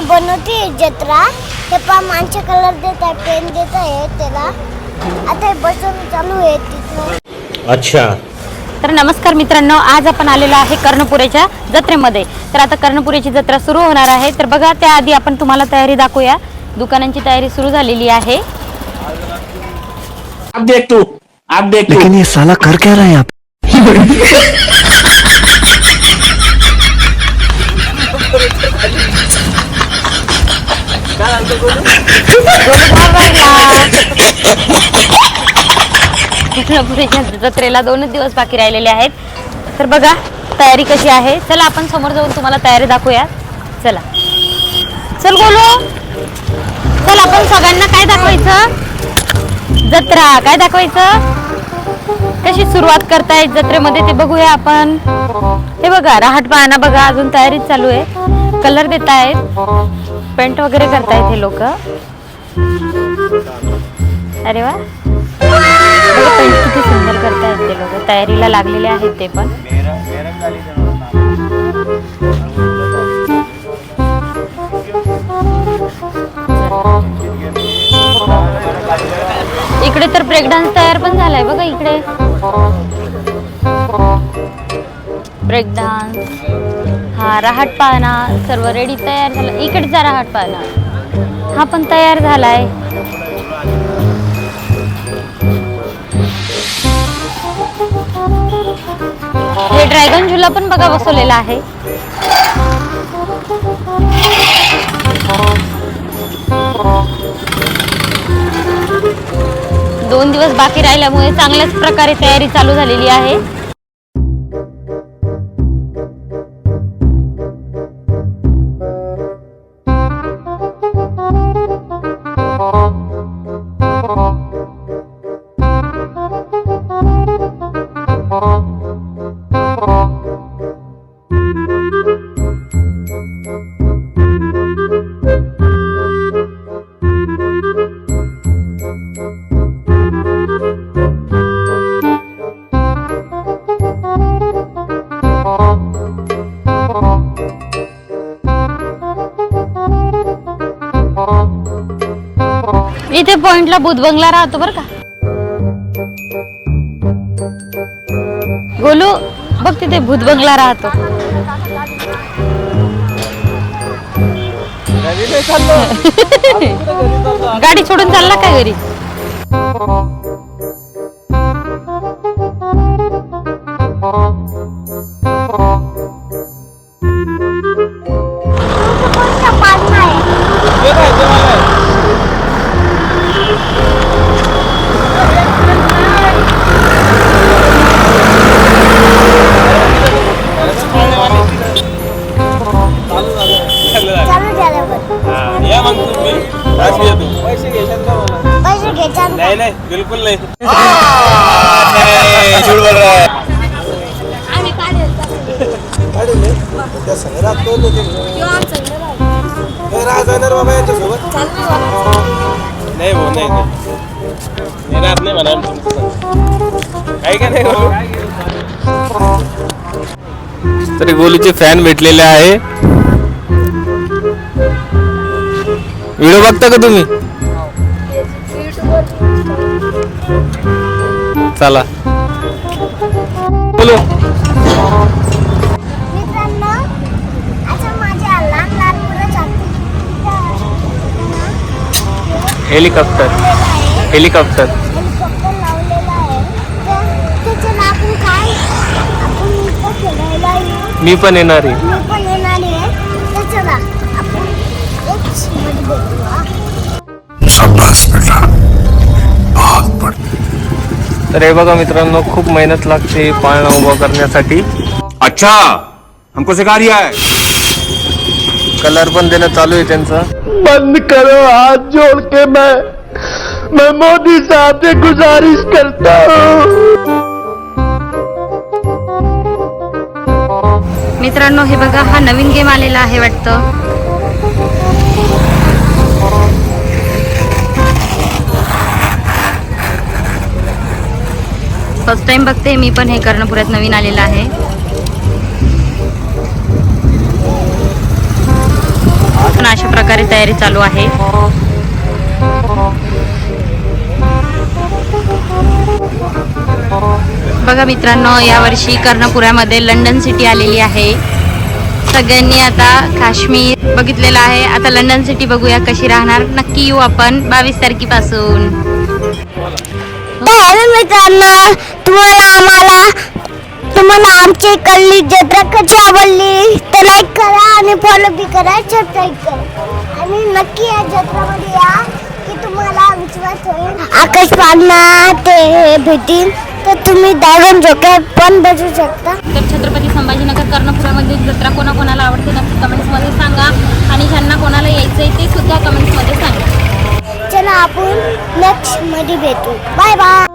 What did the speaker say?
आता बनवते जत्रा. ते पा माणसं कलर देत आहे पेन देत आहे त्याला. आता हे बसून चालू आहे तिथं. अच्छा. तर नमस्कार मित्रांनो आज आपण आलेलो आहे कर्णपुरेच्या जत्रेमध्ये. तर आता कर्णपुरेची जत्रा सुरू होणार आहे. तर बघा त्याआधी आपण तुम्हाला तयारी दाखवूया. दुकानांची तयारी सुरू झालेली आहे. अब देख तू. अब देख तू. लेकिन ये साला कर क्या रहा है यहाँ पे कर्णपुरेच्या जत्रेला दोनच दिवस बाकी राहिलेले आहेत. तर बघा तयारी कशी आहे. चला आपण समोर जाऊन तुम्हाला तयारी दाखवूया. चला. चल बोलो चल आपण सगळ्यांना काय दाखवायचं? जत्रा. काय दाखवायचं? कशी सुरुवात करताय जत्रेमध्ये ते बघूया आपण. हे बघा राहट पाहणा बघा अजून तयारीच चालू आहे. कलर देत आहेत. पेंट वगैरे करतायत हे लोक. अरे वा. किती सुंदर करतायत ते लोक. तयारीला लागलेले आहेत ते पण. इकडे तर ब्रेक डान्स तयार पण झालाय बघा इकडे. ब्रेक डान्स हा रहाट पाहणा सर्व रेडी तयार झाला. इकडचा रहाट पाहणा हा पण तयार झालाय. हे ड्रॅगन झुला पण बघा बसवलेला आहे. दोन दिवस बाकी राहिल्यामुळे चांगल्याच प्रकारे तयारी चालू झालेली आहे. इथे पॉइंटला बुध बंगला राहतो बर का. गोलू बघ तिथे भूत बंगला राहतो गाडी सोडून चालला काय घरी? चालू झाल्यावर या मग तुम्ही. राजवी या तू पैसे घ्यायच्यात का मला? पैसे घ्यायचा नाही नाही बिलकुल नाही. नाही, झूठ बोल रहा है. आम्ही काढेल नाही भाऊ नाही नाही. येणार नाही म्हणा आम्ही तुमचं. आहे का नाही गोलू? तरी गोलूचे फॅन भेटलेले आहे. व्हिडिओ बघता का तुम्ही? चला. बोलो. हेलिकॉप्टर. हेलिकॉप्टर. मी पण येणार आहे. तर हे बघा मित्रांनो खूप मेहनत लागते पाळणा उभा करण्यासाठी. अच्छा हमको सिखा रिया है. कलर पण देणं चालू आहे त्यांचं. बंद करो हाथ जोड़ के मैं मैं मोदी साहब से गुजारिश करता हूँ। मित्रांनो हे बघा हा नवीन गेम आलेला आहे वाटतं. फर्स्ट टाइम बघते मी पण हे कर्णपुरात नवीन आलेलं आहे. पण अशा प्रकारे तयारी चालू आहे. बघा मित्रांनो यावर्षी कर्णपुरामध्ये लंडन सिटी आलेली आहे. सगळ्यांनी आता काश्मीर बघितलेलं आहे. आता लंडन सिटी बघूया कशी राहणार. नक्की येऊ आपण बावीस तारखेपासून. तर मित्रांनो तुम्हाला आम्हाला तुम्हाला आमची कल्ली जत्रा कशी आवडली तर लाईक करा आणि फॉलो बी करा सबस्क्राईब करा. आणि नक्की या जत्रामध्ये या की तुम्हाला विश्वास होईल. आकाश पाडणा ते भेटील तर तुम्ही ड्रॅगन जोके पण बसू शकता. तर छत्रपती संभाजीनगर कर्णपुरामध्ये जत्रा कोणाकोणाला आवडते नक्की कमेंट्समध्ये सांगा. आणि ज्यांना कोणाला यायचं आहे ते सुद्धा कमेंट्समध्ये सांगा. आपण नेक्स्टमध्ये भेटू. Bye bye